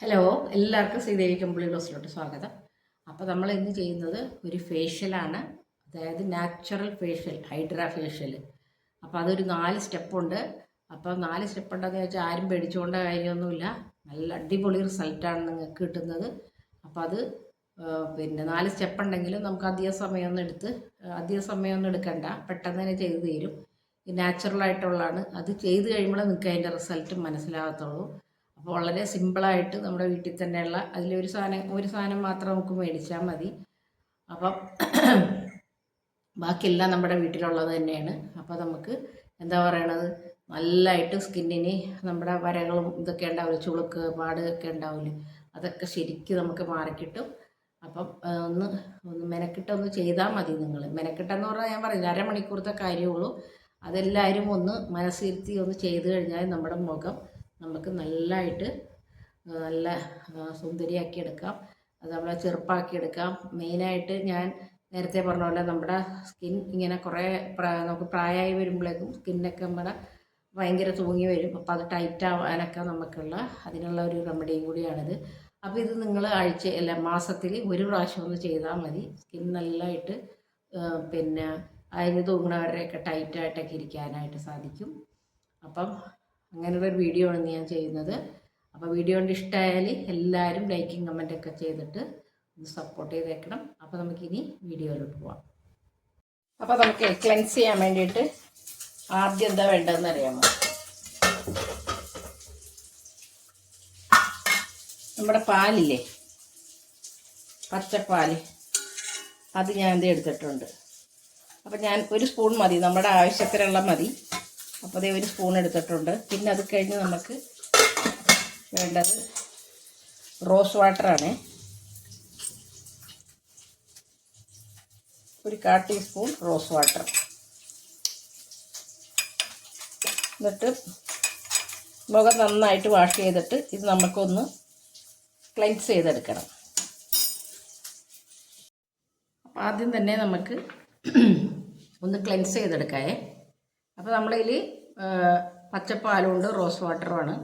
Hello എല്ലാവർക്കും ശ്രീദേവി കമ്പിളി ക്ലോസിലോട്ട് സ്വാഗതം. അപ്പോൾ നമ്മൾ ഇന്ന് ചെയ്യുന്നത് ഒരു ഫേഷ്യലാണ് അതായത് നാച്ചുറൽ ഫേഷ്യൽ ഹൈഡ്ര ഫേഷ്യൽ അപ്പോൾ അതൊരു നാല് സ്റ്റെപ്പുണ്ട് അപ്പോൾ നാല് സ്റ്റെപ്പ് ഉണ്ടെന്ന് വെച്ചാൽ ആരും പേടിച്ചുകൊണ്ട കാര്യമൊന്നുമില്ല. നല്ല അടിപൊളി റിസൾട്ടാണ് നിങ്ങൾക്ക് കിട്ടുന്നത്. അപ്പോൾ അത് പിന്നെ നാല് സ്റ്റെപ്പ് ഉണ്ടെങ്കിലും നമുക്ക് അധിക സമയമൊന്നും എടുത്ത് അധിക സമയമൊന്നും എടുക്കണ്ട. പെട്ടെന്ന് തന്നെ ചെയ്തു തീരും. നാച്ചുറലായിട്ടുള്ളതാണ് അത് ചെയ്ത് കഴിയുമ്പോൾ നിങ്ങൾക്ക് അതിന്റെ റിസൾട്ട് മനസ്സിലാകത്തുള്ളൂ. വളരെ സിമ്പിളായിട്ട് നമ്മുടെ വീട്ടിൽ തന്നെയുള്ള അതിലൊരു സാധനം ഒരു സാധനം മാത്രം നമുക്ക് മേടിച്ചാൽ മതി. അപ്പം ബാക്കിയെല്ലാം നമ്മുടെ വീട്ടിലുള്ളത് തന്നെയാണ്. അപ്പോൾ നമുക്ക് എന്താ പറയണത്? നല്ലതായിട്ട് സ്കിന്നിന് നമ്മുടെ വരകളും ഇതൊക്കെ ഉണ്ടാവില്ല? ചുളുക്ക് പാട് ഒക്കെ ഉണ്ടാവില്ലേ? അതൊക്കെ ശരിക്കും നമുക്ക് മാറിക്കിട്ടും. അപ്പം ഒന്ന് ഒന്ന് മെനക്കിട്ടൊന്ന് ചെയ്താൽ മതി നിങ്ങൾ. മെനക്കിട്ടെന്ന് പറഞ്ഞാൽ ഞാൻ പറഞ്ഞില്ല അരമണിക്കൂറത്തെ കാര്യമുള്ളൂ അതെല്ലാവരും ഒന്ന് മനസ്സിരുത്തി ഒന്ന് ചെയ്ത് കഴിഞ്ഞാൽ നമ്മുടെ മുഖം നമുക്ക് നല്ലതായിട്ട് നല്ല സുന്ദരിയാക്കി എടുക്കാം അത് നമ്മളെ ചെറുപ്പാക്കി എടുക്കാം മെയിനായിട്ട് ഞാൻ നേരത്തെ പറഞ്ഞ പോലെ നമ്മുടെ സ്കിൻ ഇങ്ങനെ കുറേ നമുക്ക് പ്രായമായി വരുമ്പോഴേക്കും സ്കിന്നൊക്കെ നമ്മുടെ ഭയങ്കര തൂങ്ങി വരും. അപ്പോൾ അത് ടൈറ്റ് ആവാനൊക്കെ നമുക്കുള്ള അതിനുള്ള ഒരു റെമഡിയും കൂടിയാണിത്. അപ്പോൾ ഇത് നിങ്ങൾ ആഴ്ച അല്ല മാസത്തിൽ ഒരു പ്രാവശ്യം ഒന്ന് ചെയ്താൽ മതി. സ്കിൻ നല്ലതായിട്ട് പിന്നെ അതിന് തൂങ്ങണവരെയൊക്കെ ടൈറ്റായിട്ടൊക്കെ ഇരിക്കാനായിട്ട് സാധിക്കും. അപ്പം അങ്ങനെയുള്ള ഒരു വീഡിയോ ആണ് ഞാൻ ചെയ്യുന്നത്. അപ്പോൾ വീഡിയോ കൊണ്ട് ഇഷ്ടമായാൽ എല്ലാവരും ലൈക്കും ഒക്കെ ചെയ്തിട്ട് ഒന്ന് സപ്പോർട്ട് ചെയ്തേക്കണം. അപ്പോൾ നമുക്കിനി വീഡിയോയിലോട്ട് പോവാം. അപ്പോൾ നമുക്ക് ക്ലെൻസ് ചെയ്യാൻ വേണ്ടിയിട്ട് ആദ്യം എന്താ വേണ്ടതെന്ന് അറിയാമോ? നമ്മുടെ പാലില്ലേ? പച്ചപ്പാൽ. അത് ഞാൻ എന്ത് എടുത്തിട്ടുണ്ട്. അപ്പം ഞാൻ ഒരു സ്പൂൺ മതി. നമ്മുടെ ആവശ്യത്തിനുള്ള മതി. അപ്പോൾ അതേ ഒരു സ്പൂൺ എടുത്തിട്ടുണ്ട്. പിന്നെ അത് കഴിഞ്ഞ് നമുക്ക് വേണ്ടത് റോസ് വാട്ടറാണ് ഒരു കാ ടീസ്പൂൺ റോസ് വാട്ടർ എന്നിട്ട് മുഖം നന്നായിട്ട് വാഷ് ചെയ്തിട്ട് ഇത് നമുക്കൊന്ന് ക്ലെൻസ് ചെയ്തെടുക്കണം. അപ്പോൾ ആദ്യം തന്നെ നമുക്ക് ഒന്ന് ക്ലെൻസ് ചെയ്തെടുക്കാവേ. അപ്പോൾ നമ്മളതിൽ പച്ചപ്പാലുണ്ട് റോസ് വാട്ടറുമാണ്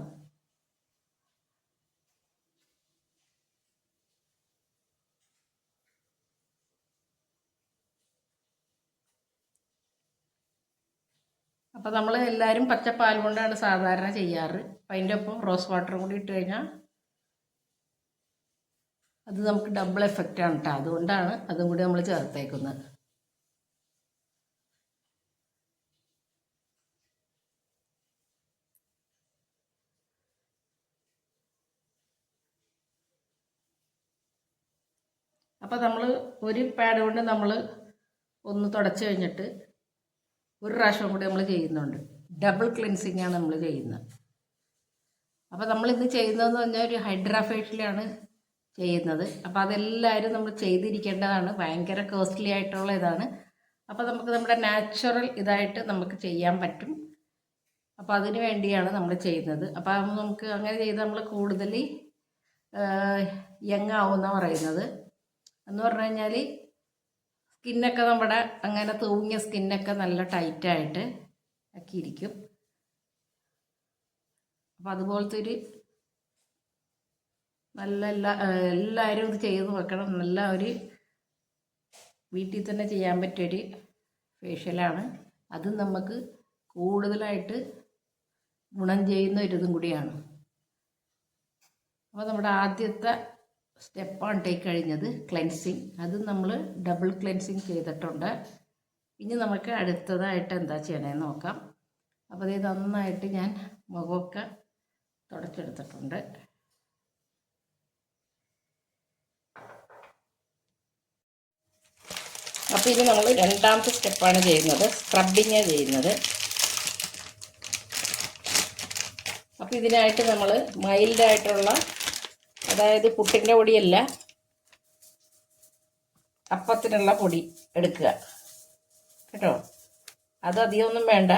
അപ്പോൾ നമ്മൾ എല്ലാവരും പച്ചപ്പാൽ കൊണ്ടാണ് സാധാരണ ചെയ്യാറ്. അപ്പം അതിന്റെ ഒപ്പം റോസ് വാട്ടറും കൂടി ഇട്ട് കഴിഞ്ഞാൽ അത് നമുക്ക് ഡബിൾ എഫക്റ്റ് ആണ് കേട്ടോ അതുകൊണ്ടാണ് അതും കൂടി നമ്മൾ ചേർത്തേക്കുന്നത്. അപ്പോൾ നമ്മൾ ഒരു പാഡ് കൊണ്ട് നമ്മൾ ഒന്ന് തുടച്ച് കഴിഞ്ഞിട്ട് ഒരു പ്രാവശ്യം കൂടി നമ്മൾ ചെയ്യുന്നുണ്ട്. ഡബിൾ ക്ലിൻസിങ് ആണ് നമ്മൾ ചെയ്യുന്നത്. അപ്പോൾ നമ്മൾ ഇന്ന് ചെയ്യുന്നതെന്ന് പറഞ്ഞാൽ ഒരു ഹൈഡ്രാഫേഷ്യലാണ് ചെയ്യുന്നത്. അപ്പോൾ അതെല്ലാവരും നമ്മൾ ചെയ്തിരിക്കേണ്ടതാണ്. ഭയങ്കര കോസ്റ്റ്ലി ആയിട്ടുള്ള ഇതാണ്. അപ്പോൾ നമുക്ക് നമ്മുടെ നാച്ചുറൽ ഇതായിട്ട് നമുക്ക് ചെയ്യാൻ പറ്റും. അപ്പോൾ അതിനു വേണ്ടിയാണ് നമ്മൾ ചെയ്യുന്നത്. അപ്പോൾ നമുക്ക് അങ്ങനെ ചെയ്ത് നമ്മൾ കൂടുതൽ യങ് ആവുമെന്ന് പറയുന്നത്. എന്ന് പറഞ്ഞു കഴിഞ്ഞാൽ സ്കിന്നൊക്കെ നമ്മുടെ അങ്ങനെ തൂങ്ങിയ സ്കിന്നൊക്കെ നല്ല ടൈറ്റായിട്ട് ഒക്കെ ഇരിക്കും അപ്പം അതുപോലത്തെ ഒരു നല്ല എല്ലാ എല്ലാവരും ഇത് ചെയ്ത് വെക്കണം. നല്ല ഒരു വീട്ടിൽ തന്നെ ചെയ്യാൻ പറ്റിയൊരു ഫേഷ്യലാണ് അത് നമുക്ക് കൂടുതലായിട്ട് ഗുണം ചെയ്യുന്ന ഒരു ഇതും കൂടിയാണ്. അപ്പോൾ നമ്മുടെ ആദ്യത്തെ സ്റ്റെപ്പാണ് ടേക്ക് കഴിഞ്ഞത് ക്ലെൻസിങ് അത് നമ്മൾ ഡബിൾ ക്ലെൻസിങ് ചെയ്തിട്ടുണ്ട്. ഇനി നമുക്ക് അടുത്തതായിട്ട് എന്താ ചെയ്യണമെന്ന് നോക്കാം. അപ്പോൾ ഇത് നന്നായിട്ട് ഞാൻ മുഖമൊക്കെ തുടച്ചെടുത്തിട്ടുണ്ട്. അപ്പോൾ ഇനി നമ്മൾ രണ്ടാമത്തെ സ്റ്റെപ്പാണ് ചെയ്യുന്നത്. സ്ക്രബിങ് ചെയ്യുന്നത്. അപ്പോൾ ഇതിനായിട്ട് നമ്മൾ മൈൽഡായിട്ടുള്ള അതായത് പുട്ടിന്റെ പൊടിയല്ല അപ്പത്തിനുള്ള പൊടി എടുക്കുക. കേട്ടോ? അത് അധികമൊന്നും വേണ്ട.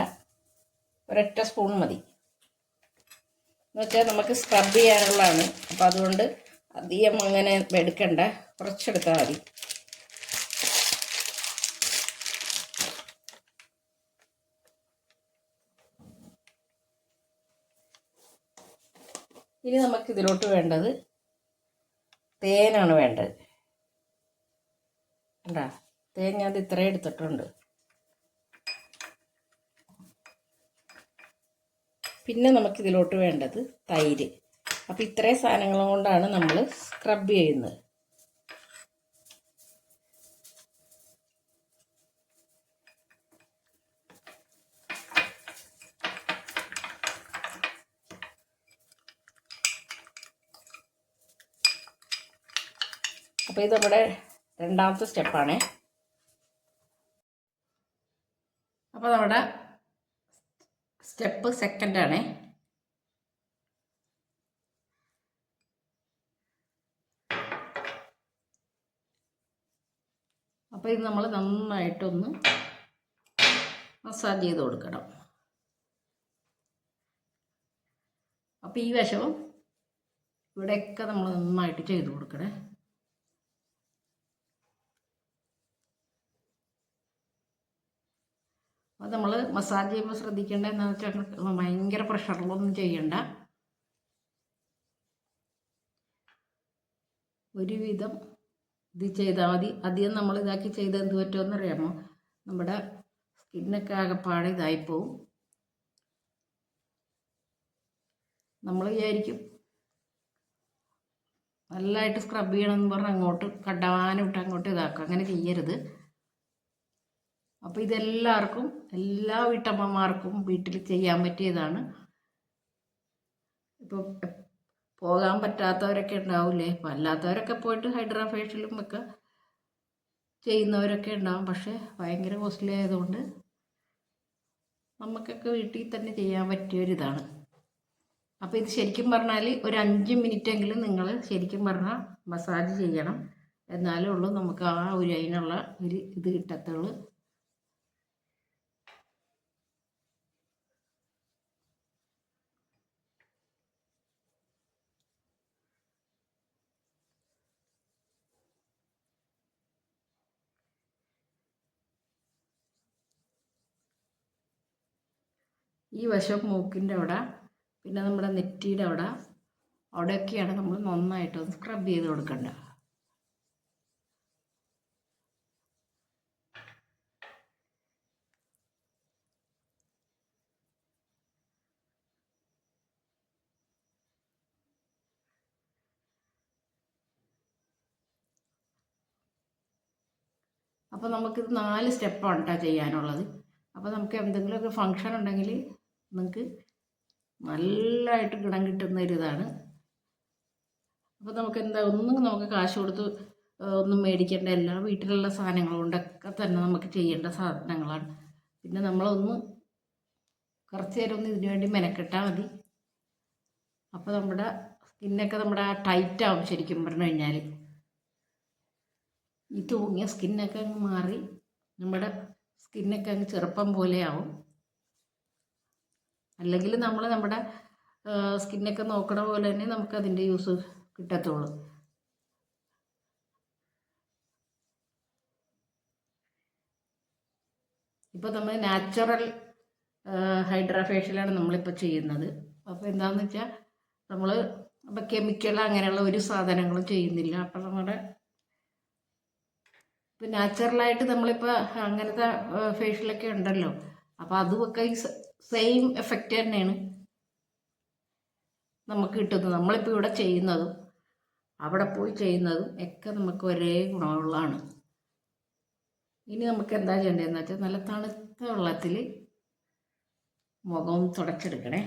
ഒരൊറ്റ സ്പൂൺ മതി. എന്ന് വെച്ചാൽ നമുക്ക് സ്ക്രബ് ചെയ്യാനുള്ളതാണ്. അപ്പോൾ അതുകൊണ്ട് അധികം അങ്ങനെ എടുക്കണ്ട. കുറച്ചെടുത്താൽ മതി. ഇനി നമുക്ക് ഇതിലോട്ട് വേണ്ടത് തേനാണ് വേണ്ടത്. കണ്ടാ? തേൻ ഞാൻ ഇത്രയും എടുത്തിട്ടുണ്ട്. പിന്നെ നമുക്കിതിലോട്ട് വേണ്ടത് തൈര്. അപ്പോൾ ഇത്രയും സാധനങ്ങളും കൊണ്ടാണ് നമ്മൾ സ്ക്രബ് ചെയ്യുന്നത്. അപ്പോൾ ഇത് നമ്മുടെ രണ്ടാമത്തെ സ്റ്റെപ്പാണേ. അപ്പോൾ നമ്മുടെ സ്റ്റെപ്പ് സെക്കൻഡാണേ. അപ്പോൾ ഇത് നമ്മൾ നന്നായിട്ടൊന്ന് മസാജ് ചെയ്ത് കൊടുക്കണം. അപ്പോൾ ഈ വശവും ഇവിടെയൊക്കെ നമ്മൾ നന്നായിട്ട് ചെയ്ത് കൊടുക്കണേ. അത് നമ്മൾ മസാജ് ചെയ്യുമ്പോൾ ശ്രദ്ധിക്കേണ്ട എന്ന് വെച്ചാൽ ഭയങ്കര പ്രഷറിലൊന്നും ചെയ്യണ്ട. ഒരുവിധം ഇത് ചെയ്താൽ മതി. അധികം നമ്മൾ ഇതാക്കി ചെയ്ത് എന്ത് പറ്റുമെന്ന് അറിയാമോ? നമ്മുടെ സ്കിന്നൊക്കെ ആകെപ്പാടെ ഇതായിപ്പോവും നമ്മൾ വിചാരിക്കും നല്ലതായിട്ട് സ്ക്രബ് ചെയ്യണം എന്ന് പറഞ്ഞ് അങ്ങോട്ട് കണ്ടവാനം ഇട്ട് അങ്ങോട്ട് ഇതാക്കുക അങ്ങനെ ചെയ്യരുത്. അപ്പോൾ ഇതെല്ലാവർക്കും എല്ലാ വീട്ടമ്മമാർക്കും വീട്ടിൽ ചെയ്യാൻ പറ്റിയതാണ്. ഇപ്പോൾ പോകാൻ പറ്റാത്തവരൊക്കെ ഉണ്ടാവില്ലേ ഇപ്പം അല്ലാത്തവരൊക്കെ പോയിട്ട് ഹൈഡ്രാഫേഷ്യലും ഒക്കെ ചെയ്യുന്നവരൊക്കെ ഉണ്ടാവും. പക്ഷേ ഭയങ്കര കോസ്റ്റ്ലി ആയതുകൊണ്ട് നമുക്കൊക്കെ വീട്ടിൽ തന്നെ ചെയ്യാൻ പറ്റിയൊരിതാണ് അപ്പോൾ ഇത് ശരിക്കും പറഞ്ഞാൽ ഒരു അഞ്ച് മിനിറ്റെങ്കിലും നിങ്ങൾ ശരിക്കും പറഞ്ഞാൽ മസാജ് ചെയ്യണം. എന്നാലേ ഉള്ളൂ നമുക്ക് ആ ഒരു അതിനുള്ള ഒരു ഇത് കിട്ടത്തുള്ളൂ. ഈ വശം മൂക്കിന്റെ അവിടെ പിന്നെ നമ്മുടെ നെറ്റിയുടെ അവിടെ. അവിടെയൊക്കെയാണ് നമ്മൾ നന്നായിട്ട് സ്ക്രബ് ചെയ്ത് കൊടുക്കേണ്ടത്. അപ്പോൾ നമുക്കിത് നാല് സ്റ്റെപ്പാണ് കേട്ടോ ചെയ്യാനുള്ളത്. അപ്പോൾ നമുക്ക് എന്തെങ്കിലുമൊക്കെ ഫങ്ഷൻ ഉണ്ടെങ്കിൽ നിങ്ങൾക്ക് നല്ലതായിട്ട് ഗുണം കിട്ടുന്ന ഒരു ഇതാണ്. അപ്പോൾ നമുക്ക് എന്താ ഒന്നും നമുക്ക് കാശ് കൊടുത്ത് ഒന്നും മേടിക്കേണ്ട എല്ലാ വീട്ടിലുള്ള സാധനങ്ങൾ കൊണ്ടൊക്കെ തന്നെ നമുക്ക് ചെയ്യേണ്ട സാധനങ്ങളാണ്. പിന്നെ നമ്മളൊന്ന് കുറച്ച് നേരം ഒന്ന് ഇതിനു വേണ്ടി മെനക്കെട്ടാൽ മതി. അപ്പോൾ നമ്മുടെ സ്കിന്നൊക്കെ നമ്മുടെ ടൈറ്റ് ആവും ശരിക്കും പറഞ്ഞു കഴിഞ്ഞാൽ ഈ തൂങ്ങിയ സ്കിന്നൊക്കെ അങ്ങ് മാറി നമ്മുടെ സ്കിന്നൊക്കെ അങ്ങ് ചെറുപ്പം പോലെയാവും അല്ലെങ്കിൽ നമ്മൾ നമ്മുടെ സ്കിന്നൊക്കെ നോക്കണ പോലെ തന്നെ നമുക്ക് അതിന്റെ യൂസ് കിട്ടത്തുള്ളൂ. ഇപ്പോൾ നമ്മൾ നാച്ചുറൽ ഹൈഡ്രാ ഫേഷ്യലാണ് നമ്മളിപ്പോൾ ചെയ്യുന്നത്. അപ്പോൾ എന്താണെന്ന് വെച്ചാൽ നമ്മൾ അപ്പോൾ കെമിക്കൽ അങ്ങനെയുള്ള ഒരു സാധനങ്ങളും ചെയ്യുന്നില്ല. അപ്പോൾ നമ്മുടെ ഇപ്പോൾ നാച്ചുറലായിട്ട് നമ്മളിപ്പോൾ അങ്ങനത്തെ ഫേഷ്യലൊക്കെ ഉണ്ടല്ലോ. അപ്പോൾ അതുമൊക്കെ ഈ സെയിം എഫക്റ്റ് തന്നെയാണ് നമുക്ക് കിട്ടുന്നത്. നമ്മളിപ്പോൾ ഇവിടെ ചെയ്യുന്നതും അവിടെ പോയി ചെയ്യുന്നതും ഒക്കെ നമുക്ക് ഒരേ ഗുണമുള്ളതാണ്. ഇനി നമുക്ക് എന്താ ചെയ്യേണ്ടതെന്ന് വെച്ചാൽ നല്ല തണുത്ത വെള്ളത്തിൽ മുഖം തുടച്ചെടുക്കണേ.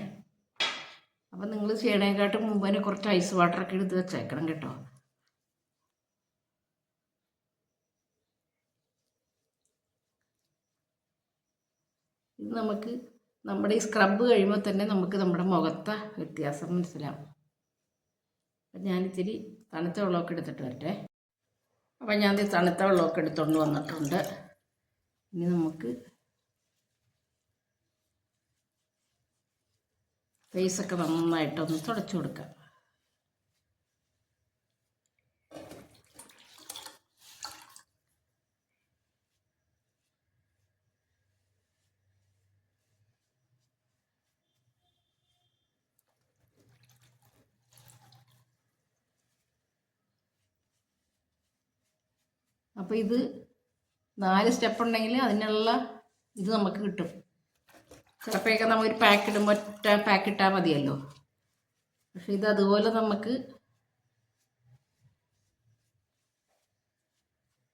അപ്പം നിങ്ങൾ ചെയ്യണേക്കാട്ടും മുമ്പ് തന്നെ കുറച്ച് ഐസ് വാട്ടറൊക്കെ എടുത്ത് വെച്ചേക്കണം കേട്ടോ. നമുക്ക് നമ്മുടെ ഈ സ്ക്രബ് കഴിയുമ്പോൾ തന്നെ നമുക്ക് നമ്മുടെ മുഖത്തെ വ്യത്യാസം മനസ്സിലാവും. അപ്പം ഞാനിത്തിരി തണുത്ത വെള്ളമൊക്കെ എടുത്തിട്ട് വരട്ടെ. അപ്പം ഞാൻ തണുത്ത വെള്ളമൊക്കെ എടുത്തുകൊണ്ട് വന്നിട്ടുണ്ട്. ഇനി നമുക്ക് ഫേസൊക്കെ നന്നായിട്ടൊന്ന് തുടച്ചു കൊടുക്കാം. അപ്പോൾ ഇത് നാല് സ്റ്റെപ്പ് ഉണ്ടെങ്കിൽ അതിനുള്ള ഇത് നമുക്ക് കിട്ടും. ചിലപ്പോഴൊക്കെ നമ്മൾ ഒരു പാക്ക് ഇടുമ്പോൾ ഒറ്റ പാക്ക് ഇട്ടാൽ മതിയല്ലോ. പക്ഷെ ഇത് അതുപോലെ നമുക്ക്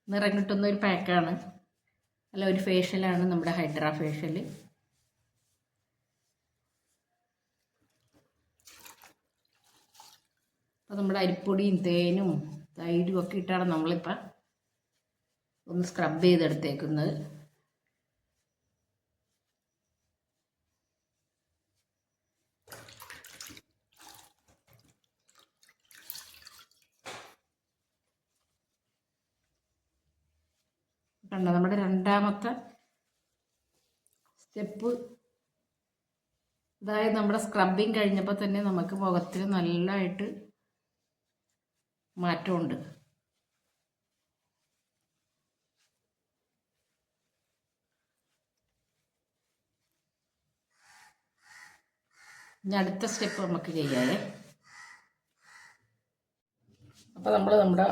നിറം കിട്ടുന്ന ഒരു പാക്കാണ് അല്ല ഒരു ഫേഷ്യലാണ് നമ്മുടെ ഹൈഡ്രാ ഫേഷ്യൽ അപ്പോൾ നമ്മുടെ അരിപ്പൊടിയും തേനും തൈരും ഒക്കെ ഇട്ടാണ് നമ്മളിപ്പോൾ ഒന്ന് സ്ക്രബ് ചെയ്തെടുത്തേക്കുന്നത്. കണ്ടോ നമ്മുടെ രണ്ടാമത്തെ സ്റ്റെപ്പ്. അതായത് നമ്മുടെ സ്ക്രബിങ് കഴിഞ്ഞപ്പോൾ തന്നെ നമുക്ക് മുഖത്തിന് നല്ലതായിട്ട് മാറ്റമുണ്ട്. ഇനി അടുത്ത സ്റ്റെപ്പ് നമുക്ക് ചെയ്യാതെ അപ്പോൾ നമ്മൾ നമ്മുടെ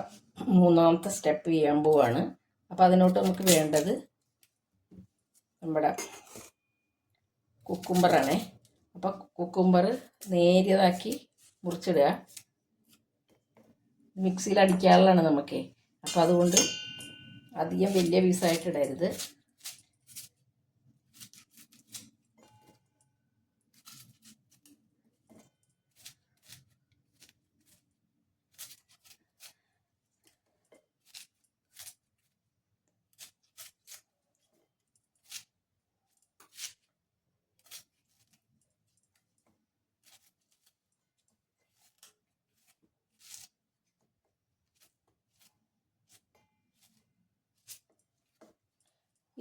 മൂന്നാമത്തെ സ്റ്റെപ്പ് ചെയ്യാൻ പോവാണ്. അപ്പോൾ അതിനോട്ട് നമുക്ക് വേണ്ടത് നമ്മുടെ കുക്കുംബറാണേ. അപ്പോൾ കുക്കുംബർ നേരിയതാക്കി മുറിച്ചിടുക. മിക്സിയിൽ അടിക്കാനുള്ളതാണ് നമുക്ക്. അപ്പോൾ അതുകൊണ്ട് അധികം വലിയ പീസായിട്ട് ഇടരുത്.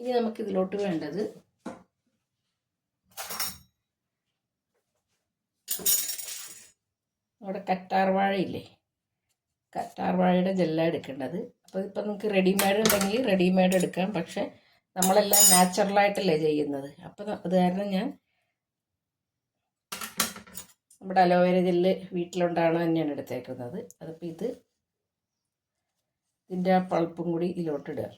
ഇനി നമുക്ക് ഇതിലോട്ട് വേണ്ടത് നമ്മുടെ കറ്റാർ വാഴയില്ലേ? കറ്റാർ വാഴയുടെ ജെല്ല എടുക്കേണ്ടത്. അപ്പോൾ ഇപ്പം നമുക്ക് റെഡിമെയ്ഡ് ഉണ്ടെങ്കിൽ റെഡിമെയ്ഡ് എടുക്കാം. പക്ഷേ നമ്മളെല്ലാം നാച്ചുറലായിട്ടല്ലേ ചെയ്യുന്നത്. അപ്പം അത് കാരണം ഞാൻ നമ്മുടെ അലോവേര ജെല്ല് വീട്ടിലുണ്ടാണ് തന്നെയാണ് എടുത്തേക്കുന്നത്. അതിപ്പോൾ ഇത് ഇതിന്റെ ആ പൾപ്പും കൂടി ഇതിലോട്ടിടുക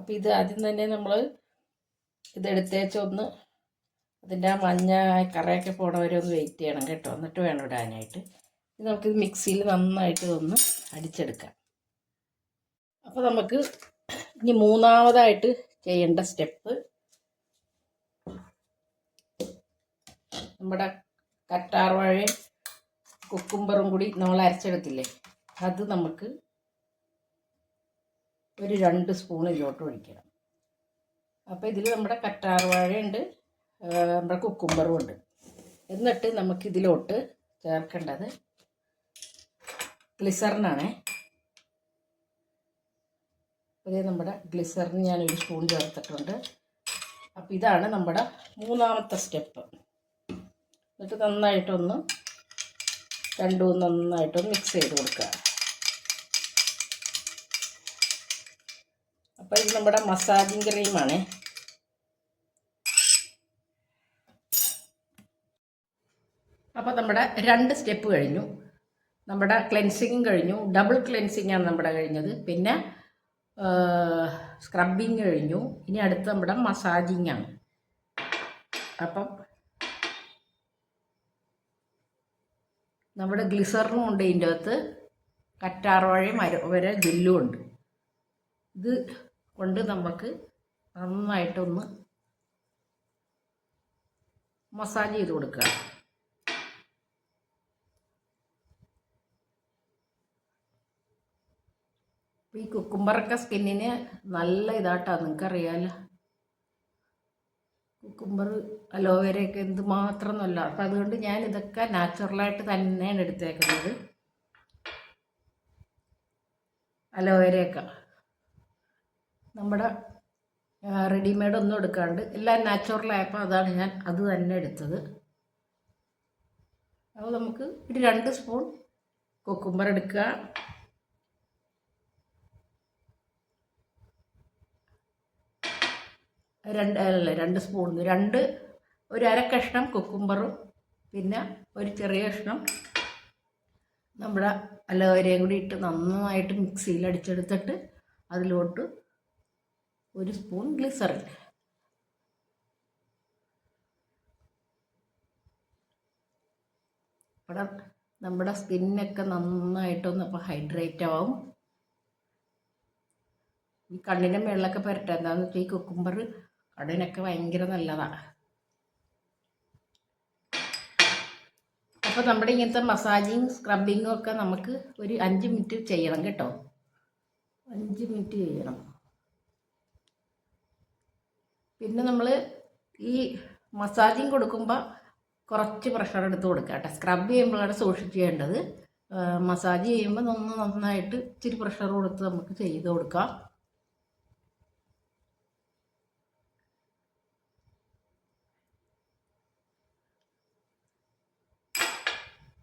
അപ്പോൾ ഇത് ആദ്യം തന്നെ നമ്മൾ ഇതെടുത്തേച്ച് ഒന്ന് അതിന്റെ ആ മഞ്ഞ കറയൊക്കെ പോണ വരെ ഒന്ന് വെയിറ്റ് ചെയ്യണം കേട്ടോ. എന്നിട്ട് വേണം ഇടാനായിട്ട്. ഇത് നമുക്കിത് മിക്സിയിൽ നന്നായിട്ട് ഒന്ന് അടിച്ചെടുക്കാം. അപ്പോൾ നമുക്ക് ഇനി മൂന്നാമതായിട്ട് ചെയ്യേണ്ട സ്റ്റെപ്പ് നമ്മുടെ കറ്റാർവാഴയും കുക്കുംബറും കൂടി നമ്മൾ അരച്ചെടുത്തില്ലേ? അത് നമുക്ക് ഒരു രണ്ട് സ്പൂൺ ഇതിലോട്ട് ഒഴിക്കണം. അപ്പോൾ ഇതിൽ നമ്മുടെ കറ്റാർ വാഴയുണ്ട് നമ്മുടെ കുക്കുംബറും ഉണ്ട്. എന്നിട്ട് നമുക്ക് ഇതിലോട്ട് ചേർക്കേണ്ടത് ഗ്ലിസറിനാണേ അതേ നമ്മുടെ ഗ്ലിസറിൻ ഒരു സ്പൂൺ ചേർത്തിട്ടുണ്ട്. അപ്പോൾ ഇതാണ് നമ്മുടെ മൂന്നാമത്തെ സ്റ്റെപ്പ്. എന്നിട്ട് നന്നായിട്ടൊന്ന് രണ്ടും നന്നായിട്ടൊന്ന് മിക്സ് ചെയ്ത് കൊടുക്കുക. അപ്പോൾ ഇത് നമ്മുടെ മസാജിങ് ക്രീമാണ്. അപ്പോൾ നമ്മുടെ രണ്ട് സ്റ്റെപ്പ് കഴിഞ്ഞു. നമ്മുടെ ക്ലെൻസിങ്ങും കഴിഞ്ഞു. ഡബിൾ ക്ലെൻസിങ് ആണ് നമ്മുടെ കഴിഞ്ഞത്. പിന്നെ സ്ക്രബിങ് കഴിഞ്ഞു. ഇനി അടുത്ത നമ്മുടെ മസാജിങ് ആണ്. അപ്പം നമ്മുടെ ഗ്ലിസറിനും ഉണ്ട് ഇതിന്റെ അകത്ത്. കറ്റാർവാഴയും വരെ ജെല്ലും ഉണ്ട്. ഇത് കൊണ്ട് നമുക്ക് നന്നായിട്ടൊന്ന് മസാജ് ചെയ്ത് കൊടുക്കുക. ഈ കുക്കുംബറൊക്കെ സ്കിന്നിന് നല്ല ഇതാട്ടാണ് നിങ്ങൾക്കറിയാലോ. കുക്കുംബർ അലോവേരയൊക്കെ എന്ത് മാത്രം നല്ല അപ്പം അതുകൊണ്ട് ഞാൻ ഇതൊക്കെ നാച്ചുറലായിട്ട് തന്നെയാണ് എടുത്തേക്കുന്നത്. അലോവേരയൊക്കെ. നമ്മുടെ റെഡിമെയ്ഡ് ഒന്നും എടുക്കാണ്ട്. എല്ലാം നാച്ചുറലായപ്പോൾ അതാണ് ഞാൻ അത് തന്നെ എടുത്തത്. അപ്പോൾ നമുക്ക് ഒരു രണ്ട് സ്പൂൺ കൊക്കുമ്പർ എടുക്കുക. രണ്ട് അല്ല രണ്ട് സ്പൂൺ രണ്ട് ഒരു അര കഷ്ണം കുക്കുംബറും പിന്നെ ഒരു ചെറിയ കഷ്ണം നമ്മുടെ അലോവരയും കൂടി ഇട്ട് നന്നായിട്ട് മിക്സിയിൽ അടിച്ചെടുത്തിട്ട് അതിലോട്ട് ഒരു സ്പൂൺ ഗ്ലിസറിൻ. അവിടെ നമ്മുടെ സ്കിന്നൊക്കെ നന്നായിട്ടൊന്ന് അപ്പോൾ ഹൈഡ്രേറ്റ് ആവും. ഈ കണ്ണിന്റെ മേളിലൊക്കെ പരട്ടെ എന്താണെന്ന് വെച്ചാൽ ഈ കുക്കുംബർ കണ്ണിനൊക്കെ ഭയങ്കര നല്ലതാണ് അപ്പോൾ നമ്മുടെ ഇങ്ങനത്തെ മസാജിങ് സ്ക്രബിങ്ങും ഒക്കെ നമുക്ക് ഒരു അഞ്ച് മിനിറ്റ് ചെയ്യണം കേട്ടോ. അഞ്ച് മിനിറ്റ് ചെയ്യണം. പിന്നെ നമ്മൾ ഈ മസാജിങ് കൊടുക്കുമ്പോൾ കുറച്ച് പ്രഷർ എടുത്ത് കൊടുക്കുക കേട്ടോ. സ്ക്രബ് ചെയ്യുമ്പോഴാണ് സൂക്ഷിച്ച് ചെയ്യേണ്ടത്. മസാജ് ചെയ്യുമ്പോൾ ഒന്ന് നന്നായിട്ട് ഇച്ചിരി പ്രഷർ കൊടുത്ത് നമുക്ക് ചെയ്ത് കൊടുക്കാം.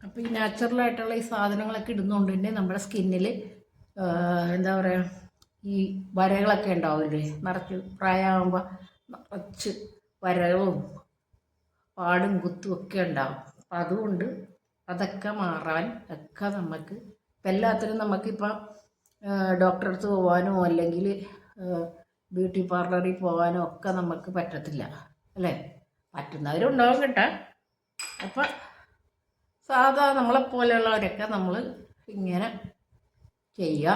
അപ്പോൾ ഈ നാച്ചുറലായിട്ടുള്ള ഈ സാധനങ്ങളൊക്കെ ഇടുന്നതുകൊണ്ട് തന്നെ നമ്മുടെ സ്കിന്നിൽ എന്താ പറയുക ഈ വരകളൊക്കെ ഉണ്ടാവില്ലേ നിറച്ച് പ്രായമാകുമ്പോൾ നിറച്ച് വരവും പാടും കുത്തും ഒക്കെ ഉണ്ടാവും. അപ്പം അതുകൊണ്ട് അതൊക്കെ മാറാൻ ഒക്കെ നമുക്ക് ഇപ്പം എല്ലാത്തിനും നമുക്കിപ്പം ഡോക്ടറെ അടുത്ത് പോകാനോ അല്ലെങ്കിൽ ബ്യൂട്ടി പാർലറിൽ പോകാനോ ഒക്കെ നമുക്ക് പറ്റത്തില്ല അല്ലേ? പറ്റുന്നവരുണ്ടാവും കേട്ടോ. അപ്പം സാധാ നമ്മളെപ്പോലെയുള്ളവരൊക്കെ നമ്മൾ ഇങ്ങനെ ചെയ്യുക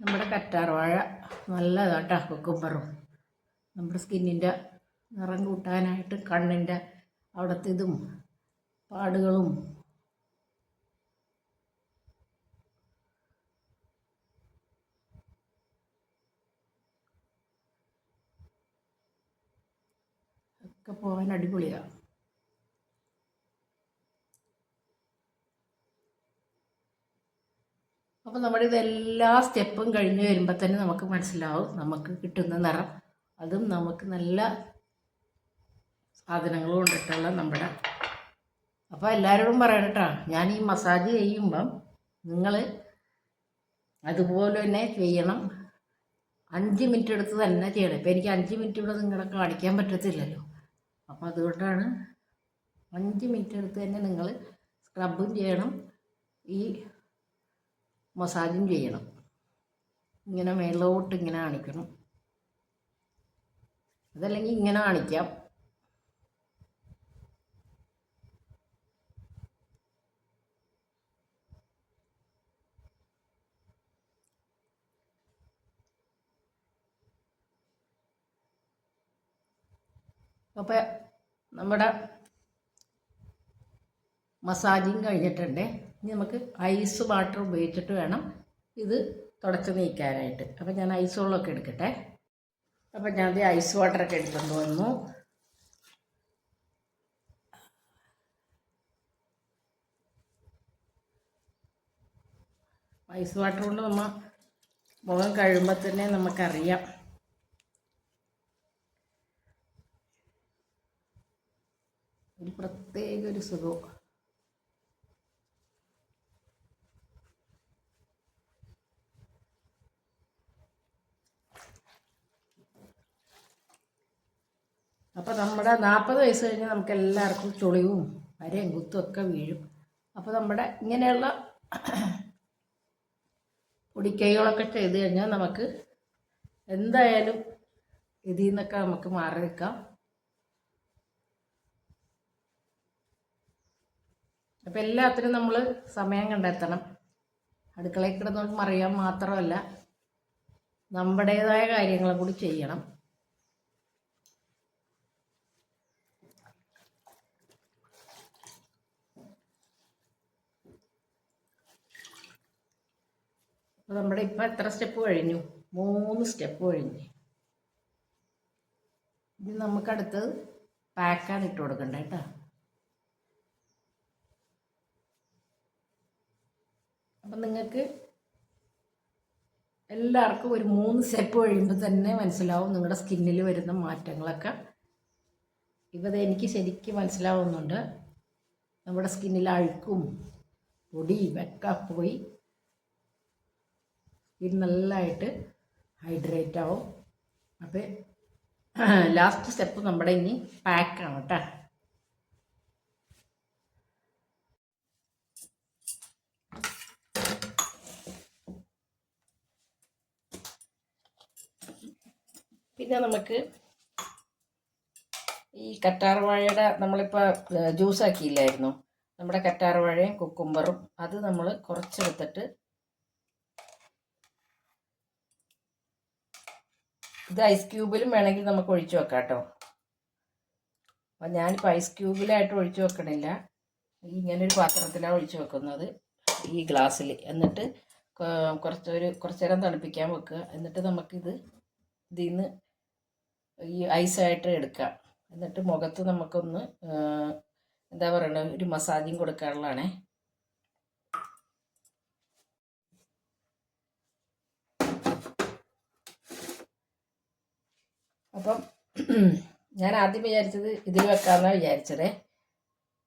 നമ്മുടെ കറ്റാർവാഴ നല്ലതാട്ടോ കുക്കുംബറും നമ്മുടെ സ്കിന്നിന്റെ നിറം കൂട്ടാനായിട്ട് കണ്ണിന്റെ അവിടുത്തെ ഇതും പാടുകളും. ഒക്കെ പോകാൻ അടിപൊളിയാണ് അപ്പോൾ നമ്മുടെ ഇതെല്ലാ സ്റ്റെപ്പും കഴിഞ്ഞ് വരുമ്പോൾ തന്നെ നമുക്ക് മനസ്സിലാവും നമുക്ക് കിട്ടുന്ന നിറം. അതും നമുക്ക് നല്ല സാധനങ്ങൾ കൊണ്ടിട്ടുള്ള നമ്മുടെ. അപ്പോൾ എല്ലാവരോടും പറയണം കേട്ടോ ഞാൻ ഈ മസാജ് ചെയ്യുമ്പം നിങ്ങൾ അതുപോലെ തന്നെ ചെയ്യണം. അഞ്ച് മിനിറ്റ് എടുത്ത് തന്നെ ചെയ്യണം. ഇപ്പം എനിക്ക് അഞ്ച് മിനിറ്റ് ഇവിടെ നിങ്ങളെ കാണിക്കാൻ പറ്റത്തില്ലല്ലോ. അപ്പോൾ അതുകൊണ്ടാണ് അഞ്ച് മിനിറ്റ് എടുത്ത് തന്നെ നിങ്ങൾ സ്ക്രബും ചെയ്യണം. ഈ മസാജും ചെയ്യണം. ഇങ്ങനെ മേലോട്ട് ഇങ്ങനെ കാണിക്കണം. അതല്ലെങ്കിൽ ഇങ്ങനെ കാണിക്കാം. അപ്പോൾ നമ്മുടെ മസാജിങ് കഴിഞ്ഞിട്ടുണ്ട്. ഇനി നമുക്ക് ഐസ് വാട്ടർ ഉപയോഗിച്ചിട്ട് വേണം ഇത് തുടച്ച് നീക്കാനായിട്ട്. അപ്പം ഞാൻ ഐസ് വെള്ളമൊക്കെ എടുക്കട്ടെ. അപ്പം ഞാൻ ഈ ഐസ് വാട്ടറൊക്കെ എടുത്തുകൊണ്ട് വന്നു. ഐസ് വാട്ടർ കൊണ്ട് നമ്മൾ മുഖം കഴിയുമ്പോൾ തന്നെ നമുക്കറിയാം. ഒരു പ്രത്യേക ഒരു സുഖം. അപ്പോൾ നമ്മുടെ നാൽപ്പത് വയസ്സ് കഴിഞ്ഞാൽ നമുക്ക് എല്ലാവർക്കും ചുളിവും വരയും കുത്തും ഒക്കെ വീഴും. അപ്പോൾ നമ്മുടെ ഇങ്ങനെയുള്ള പൊടിക്കൈകളൊക്കെ ചെയ്ത് കഴിഞ്ഞാൽ നമുക്ക് എന്തായാലും ഇതിൽ നിന്നൊക്കെ നമുക്ക് മാറി നിൽക്കാം. അപ്പം എല്ലാത്തിനും നമ്മൾ സമയം കണ്ടെത്തണം. അടുക്കളയിൽ കിടന്നുകൊണ്ട് മറിയാൻ മാത്രമല്ല നമ്മുടേതായ കാര്യങ്ങളും കൂടി ചെയ്യണം. അപ്പോൾ നമ്മുടെ ഇപ്പം എത്ര സ്റ്റെപ്പ് കഴിഞ്ഞു? മൂന്ന് സ്റ്റെപ്പ് കഴിഞ്ഞു. ഇത് നമുക്കടുത്ത് പാക്കാണ് ഇട്ട് കൊടുക്കണ്ട കേട്ടോ. അപ്പം നിങ്ങൾക്ക് എല്ലാവർക്കും ഒരു മൂന്ന് സ്റ്റെപ്പ് കഴിയുമ്പോൾ തന്നെ മനസ്സിലാവും നിങ്ങളുടെ സ്കിന്നിൽ വരുന്ന മാറ്റങ്ങളൊക്കെ. ഇവത് എനിക്ക് ശരിക്കും മനസ്സിലാവുന്നുണ്ട്. നമ്മുടെ സ്കിന്നിൽ അഴുക്കും പൊടി വെക്ക പോയി. സ്കിൻ നല്ലതായിട്ട് ഹൈഡ്രേറ്റ് ആവും. അപ്പോൾ ലാസ്റ്റ് സ്റ്റെപ്പ് നമ്മുടെ ഇനി പാക്ക് ആണ് കേട്ടോ. പിന്നെ നമുക്ക് ഈ കറ്റാർവാഴയുടെ നമ്മളിപ്പോൾ ജ്യൂസ് ആക്കിയില്ലായിരുന്നു. നമ്മുടെ കറ്റാർവാഴയും കുക്കുംബറും അത് നമ്മൾ കുറച്ചെടുത്തിട്ട് ഇത് ഐസ് ക്യൂബിലും വേണമെങ്കിൽ നമുക്ക് ഒഴിച്ചു വെക്കാം കേട്ടോ അപ്പം ഞാനിപ്പോൾ ഐസ് ക്യൂബിലായിട്ട് ഒഴിച്ചു വെക്കണില്ല. ഇങ്ങനെ ഒരു പാത്രത്തിലാണ് ഒഴിച്ചു വെക്കുന്നത്. ഈ ഗ്ലാസ്സിൽ എന്നിട്ട് കുറച്ചൊരു കുറച്ചു നേരം തണുപ്പിക്കാൻ വെക്കുക. എന്നിട്ട് നമുക്കിത് ഇതിൽ നിന്ന് ഈ ഐസായിട്ട് എടുക്കാം എന്നിട്ട് മുഖത്ത് നമുക്കൊന്ന് എന്താ പറയണ ഒരു മസാജിങ് കൊടുക്കാനുള്ളതാണേ. അപ്പം ഞാൻ ആദ്യം വിചാരിച്ചത് ഇതിൽ വെക്കാമെന്നാണ് വിചാരിച്ചത്.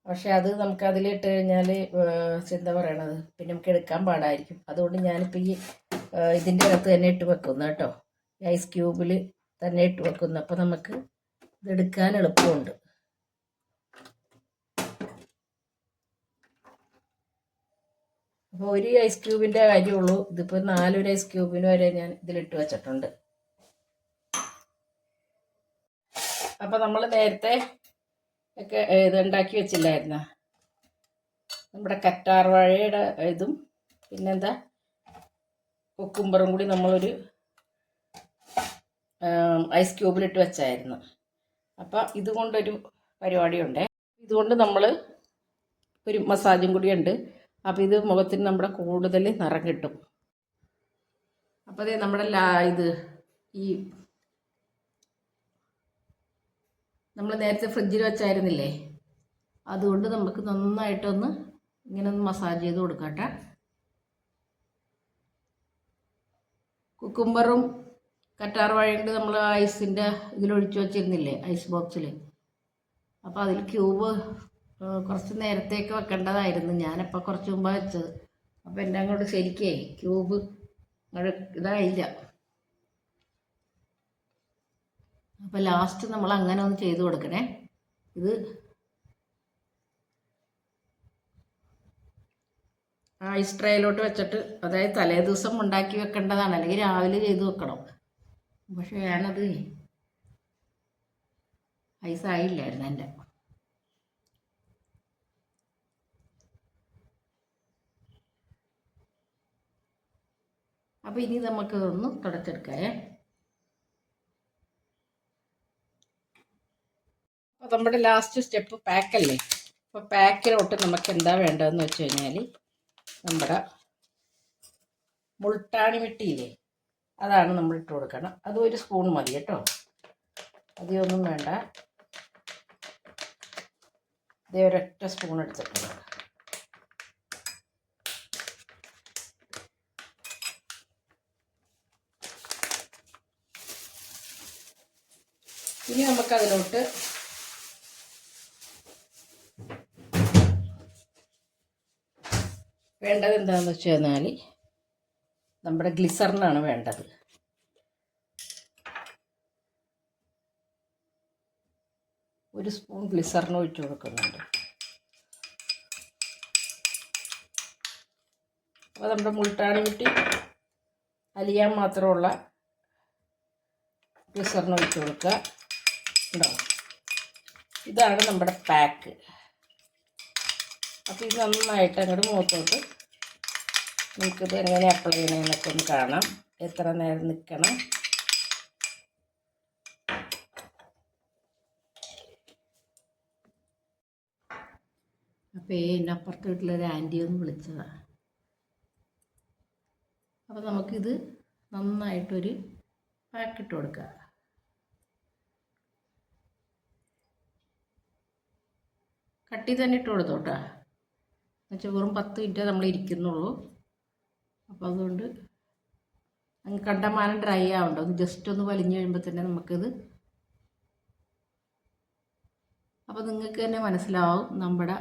പക്ഷെ അത് നമുക്ക് അതിലിട്ട് കഴിഞ്ഞാൽ എന്താ പറയണത്? പിന്നെ നമുക്ക് എടുക്കാൻ പാടായിരിക്കും. അതുകൊണ്ട് ഞാനിപ്പോൾ ഈ ഇതിന്റെ അകത്ത് തന്നെ ഇട്ട് വെക്കുന്നു കേട്ടോ. ഐസ് ക്യൂബിൽ തന്നെ ഇട്ട് വെക്കുന്നു. അപ്പോൾ നമുക്ക് ഇതെടുക്കാൻ എളുപ്പമുണ്ട്. അപ്പോൾ ഒരു ഐസ് ക്യൂബിന്റെ കാര്യമുള്ളൂ ഇതിപ്പോൾ നാലൊരു ഐസ് ക്യൂബിന് വരെ ഞാൻ ഇതിലിട്ട് വെച്ചിട്ടുണ്ട്. അപ്പോൾ നമ്മൾ നേരത്തെ ഒക്കെ ഇത് ഉണ്ടാക്കി വെച്ചില്ലായിരുന്ന? നമ്മുടെ കറ്റാർ വാഴയുടെ ഇതും പിന്നെന്താ? കുക്കുംബറും കൂടി നമ്മളൊരു ഐസ് ക്യൂബിലിട്ട് വെച്ചായിരുന്നു. അപ്പോൾ ഇതുകൊണ്ടൊരു പരിപാടിയുണ്ട്. ഇതുകൊണ്ട് നമ്മൾ ഒരു മസാജും കൂടിയുണ്ട്. അപ്പോൾ ഇത് മുഖത്തിന് നമ്മുടെ കൂടുതൽ നിറം കിട്ടും. അപ്പോൾ അതേ നമ്മുടെ ലാ ഇത് ഈ നമ്മൾ നേരത്തെ ഫ്രിഡ്ജിൽ വെച്ചായിരുന്നില്ലേ? അതുകൊണ്ട് നമുക്ക് നന്നായിട്ടൊന്ന് ഇങ്ങനെ ഒന്ന് മസാജ് ചെയ്ത് കൊടുക്കട്ടെ. കുക്കുംബറും കറ്റാർ വാഴയും കൂടി നമ്മൾ ഐസിന്റെ ഇതിലൊഴിച്ച് വെച്ചിരുന്നില്ലേ ഐസ് ബോക്സിൽ അപ്പോൾ അതിൽ ക്യൂബ് കുറച്ച് നേരത്തേക്ക് വെക്കേണ്ടതായിരുന്നു. ഞാനിപ്പോൾ കുറച്ച് മുമ്പ് വെച്ചത്. അപ്പോൾ എന്റെ അങ്ങോട്ട് ശരിക്കേ ക്യൂബ് ഇതായില്ല. അപ്പോൾ ലാസ്റ്റ് നമ്മൾ അങ്ങനെ ഒന്ന് ചെയ്ത് കൊടുക്കണേ. ഇത് ഐസ് ട്രേയിലോട്ട് വെച്ചിട്ട് അതായത് തലേ ദിവസം ഉണ്ടാക്കി വെക്കേണ്ടതാണ്. അല്ലെങ്കിൽ രാവിലെ ചെയ്ത് വെക്കണം. പക്ഷേ ഞാനത് ഐസ് ആയില്ലായിരുന്നു എന്റെ. അപ്പോൾ ഇനി നമുക്ക് ഒന്ന് തുടച്ചെടുക്കാമേ അപ്പോൾ നമ്മുടെ ലാസ്റ്റ് സ്റ്റെപ്പ് പാക്കല്ലേ അപ്പോൾ പാക്കിലോട്ട് നമുക്ക് എന്താ വേണ്ടതെന്ന് വെച്ച് കഴിഞ്ഞാൽ നമ്മുടെ മുൾട്ടാണി മിട്ടിയില്ലേ അതാണ് നമ്മൾ ഇട്ട് കൊടുക്കണം. അത് ഒരു സ്പൂൺ മതി കേട്ടോ. അതിയൊന്നും വേണ്ട. ഇതേ ഒരൊറ്റ സ്പൂൺ എടുത്തിട്ടുണ്ട്. ഇനി നമുക്കതിലോട്ട് വേണ്ടത് എന്താണെന്ന് വെച്ച് കഴിഞ്ഞാൽ നമ്മുടെ ഗ്ലിസറിനാണ് വേണ്ടത്. ഒരു സ്പൂൺ ഗ്ലിസറിന് ഒഴിച്ചു കൊടുക്കുന്നുണ്ട്. അപ്പോൾ നമ്മുടെ മുൾട്ടാണി കുട്ടി. അലിയാൻ മാത്രമുള്ള ഗ്ലിസറിന് ഒഴിച്ചു കൊടുക്കുക. ഉണ്ടാവും ഇതാണ് നമ്മുടെ പാക്ക്. അപ്പോൾ ഇത് നന്നായിട്ട് അങ്ങോട്ട് മുഖത്തോട്ട് നമുക്കിത് എങ്ങനെ അപ്ലൈ ചെയ്യണമെന്നൊക്കെ ഒന്ന് കാണാം. എത്ര നേരം നിൽക്കണം. അപ്പോൾ എന്റെ അപ്പുറത്തെ വീട്ടിലൊരു ആന്റി ഒന്ന് വിളിച്ചതാണ് അപ്പോൾ നമുക്കിത് നന്നായിട്ടൊരു പാക്കിട്ട് കൊടുക്കുക കട്ടി തന്നെ ഇട്ട് കൊടുത്തോട്ടാ. എന്നുവെച്ചാൽ വെറും പത്ത് മിനിറ്റേ നമ്മൾ ഇരിക്കുന്നുള്ളൂ. അപ്പോൾ അതുകൊണ്ട് അങ്ങ് കണ്ടമാനം ഡ്രൈ ആവണ്ട. ഒന്ന് ജസ്റ്റ് ഒന്ന് വലിഞ്ഞു കഴിയുമ്പോൾ തന്നെ നമുക്കിത് അപ്പോൾ നിങ്ങൾക്ക് തന്നെ മനസ്സിലാവും നമ്മുടെ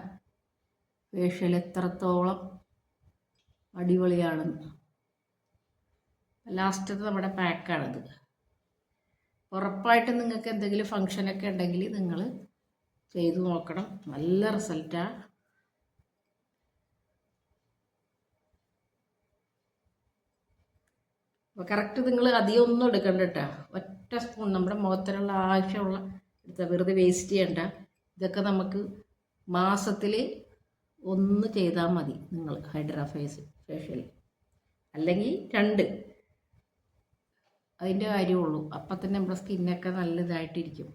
ഫേഷ്യൽ എത്രത്തോളം അടിപൊളിയാണെന്ന്. ലാസ്റ്റത്തെ നമ്മുടെ പാക്കാണിത് ഉറപ്പായിട്ടും നിങ്ങൾക്ക് എന്തെങ്കിലും ഫങ്ഷനൊക്കെ ഉണ്ടെങ്കിൽ നിങ്ങൾ ചെയ്തു നോക്കണം. നല്ല റിസൾട്ടാണ് അപ്പോൾ കറക്റ്റ് നിങ്ങൾ അധികം ഒന്നും എടുക്കണ്ട കേട്ടോ ഒറ്റ സ്പൂൺ നമ്മുടെ മുഖത്തിനുള്ള ആവശ്യമുള്ള എടുത്താൽ വെറുതെ വേസ്റ്റ് ചെയ്യണ്ട. ഇതൊക്കെ നമുക്ക് മാസത്തിൽ ഒന്ന് ചെയ്താൽ മതി നിങ്ങൾ ഹൈഡ്രാ ഫേസ് ഫേഷ്യൽ അല്ലെങ്കിൽ രണ്ട് അതിന്റെ കാര്യമുള്ളൂ അപ്പം തന്നെ നമ്മുടെ സ്കിന്നൊക്കെ നല്ല ഇതായിട്ടിരിക്കും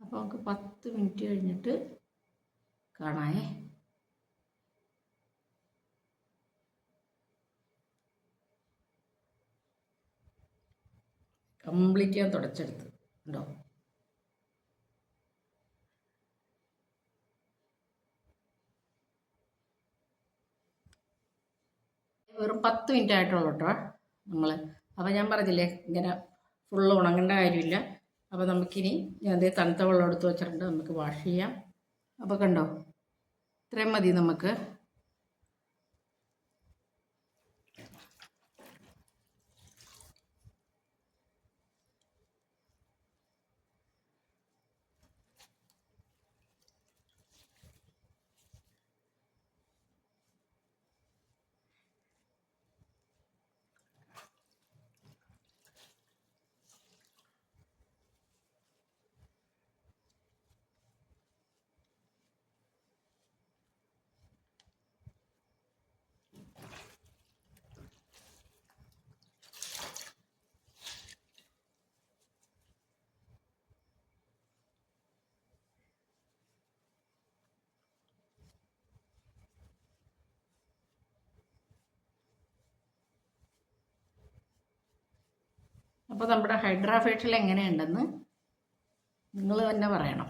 അപ്പോൾ നമുക്ക് പത്ത് മിനിറ്റ് കഴിഞ്ഞിട്ട് കാണാമേ. കംപ്ലീറ്റ് ഞാൻ തുടച്ചെടുത്ത്. ഉണ്ടോ വെറും പത്ത് മിനിറ്റ് ആയിട്ടുള്ളൂ കേട്ടോ. നമ്മൾ അപ്പോൾ ഞാൻ പറഞ്ഞില്ലേ ഇങ്ങനെ ഫുള്ള് ഉണങ്ങേണ്ട കാര്യമില്ല. അപ്പോൾ നമുക്കിനി ഞാൻ അതേ തണുത്ത വെള്ളം എടുത്ത് വെച്ചിട്ടുണ്ട്. നമുക്ക് വാഷ് ചെയ്യാം. അപ്പോൾ കണ്ടോ? ഇത്രയും മതി നമുക്ക്. അപ്പോൾ നമ്മുടെ ഹൈഡ്രാഫേഷ്യൽ എങ്ങനെയുണ്ടെന്ന് നിങ്ങൾ തന്നെ പറയണം.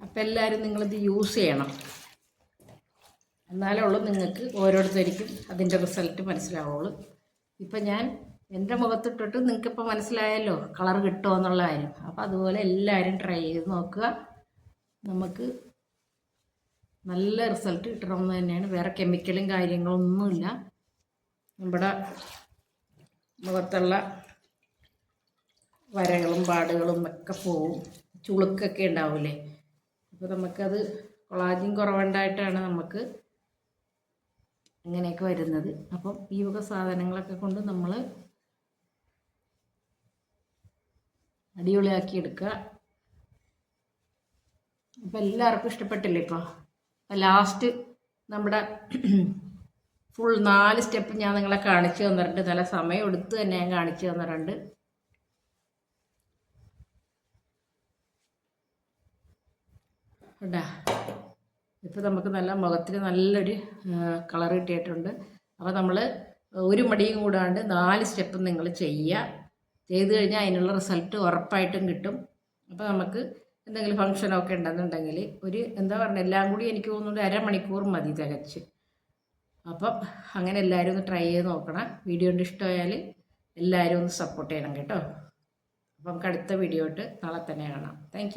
അപ്പം എല്ലാവരും നിങ്ങളിത് യൂസ് ചെയ്യണം. എന്നാലേ ഉള്ളൂ നിങ്ങൾക്ക് ഓരോരുത്തർക്കും അതിന്റെ റിസൾട്ട് മനസ്സിലാവുള്ളൂ. ഇപ്പം ഞാൻ എന്റെ മുഖത്തിട്ടിട്ട് നിങ്ങൾക്കിപ്പോൾ മനസ്സിലായല്ലോ കളർ കിട്ടുമോ എന്നുള്ള കാര്യം. അപ്പോൾ അതുപോലെ എല്ലാവരും ട്രൈ ചെയ്ത് നോക്കുക. നമുക്ക് നല്ല റിസൾട്ട് കിട്ടണമെന്ന് തന്നെയാണ്. വേറെ കെമിക്കലും കാര്യങ്ങളൊന്നുമില്ല. നമ്മുടെ മുഖത്തുള്ള വരകളും പാടുകളും ഒക്കെ പോവും. ചുളുക്കൊക്കെ ഉണ്ടാവില്ലേ അപ്പോൾ നമുക്കത് കൊളാജിൻ കുറവുണ്ടായിട്ടാണ് നമുക്ക് അങ്ങനെയൊക്കെ വരുന്നത്. അപ്പം ഈ വക സാധനങ്ങളൊക്കെ കൊണ്ട് നമ്മൾ അടിപൊളിയാക്കി എടുക്കുക. അപ്പം എല്ലാവർക്കും ഇഷ്ടപ്പെട്ടില്ലേ ഇപ്പോൾ ലാസ്റ്റ് നമ്മുടെ ഫുൾ നാല് സ്റ്റെപ്പ് ഞാൻ നിങ്ങളെ കാണിച്ചു തന്നിട്ടുണ്ട്. നല്ല സമയം എടുത്ത് തന്നെ ഞാൻ കാണിച്ചു തന്നിട്ടുണ്ട്. ഉണ്ടാ ഇപ്പോൾ നമുക്ക് നല്ല മുഖത്തിന് നല്ലൊരു കളർ കിട്ടിയിട്ടുണ്ട്. അപ്പോൾ നമ്മൾ ഒരു മടിയും കൂടാണ്ട് നാല് സ്റ്റെപ്പ് നിങ്ങൾ ചെയ്യുക. ചെയ്ത് കഴിഞ്ഞാൽ അതിനുള്ള റിസൾട്ട് ഉറപ്പായിട്ടും കിട്ടും. അപ്പോൾ നമുക്ക് എന്തെങ്കിലും ഫങ്ഷനൊക്കെ ഉണ്ടെന്നുണ്ടെങ്കിൽ ഒരു എന്താ പറയുക എല്ലാം കൂടി എനിക്ക് തോന്നുന്നുണ്ട് അരമണിക്കൂർ മതി തികച്ച്. അപ്പം അങ്ങനെ എല്ലാവരും ഒന്ന് ട്രൈ ചെയ്ത് നോക്കണം. വീഡിയോ കൊണ്ട് ഇഷ്ടമായാൽ എല്ലാവരും ഒന്ന് സപ്പോർട്ട് ചെയ്യണം കേട്ടോ. അപ്പം നമുക്ക് അടുത്ത വീഡിയോ ഇട്ട് നാളെ തന്നെ കാണാം. താങ്ക്